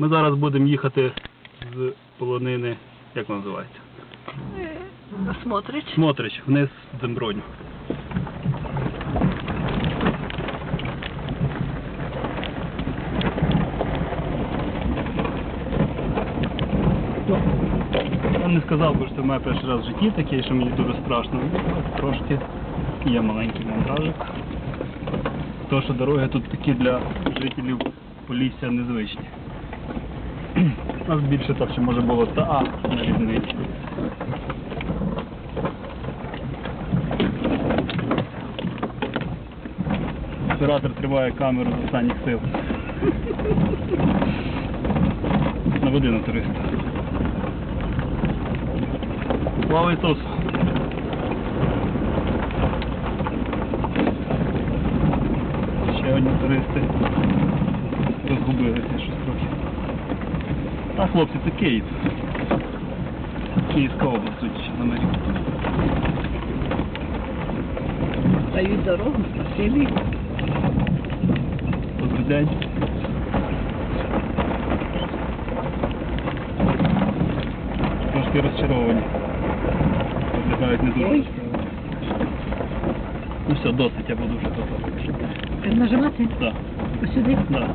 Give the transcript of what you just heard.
Ми зараз будемо їхати з полонини, як вона називається? Смотрич. Смотрич, вниз в Демброню. Я не сказав би, що це моє перший раз в житті таке, що мені дуже страшно. Ну, Трошки є маленький мандражик. То, що дороги тут такі для жителів Полісся незвичні. У нас більше так, що може було та А на різниці. Оператор тримає камеру з останніх сил. На туриста. Слава Ісусу! Ще одні туристи розгубилися щось трохи. Та хлопці, це Київ. Київська область, судячи на мене. Дають дорогу, спасибі. Добрий день. Трошки розчаровані. Виглядають не дуже. Ой. Ну все, досить, я буду вже готовий. Нажимати? Да, Ось сюди. да.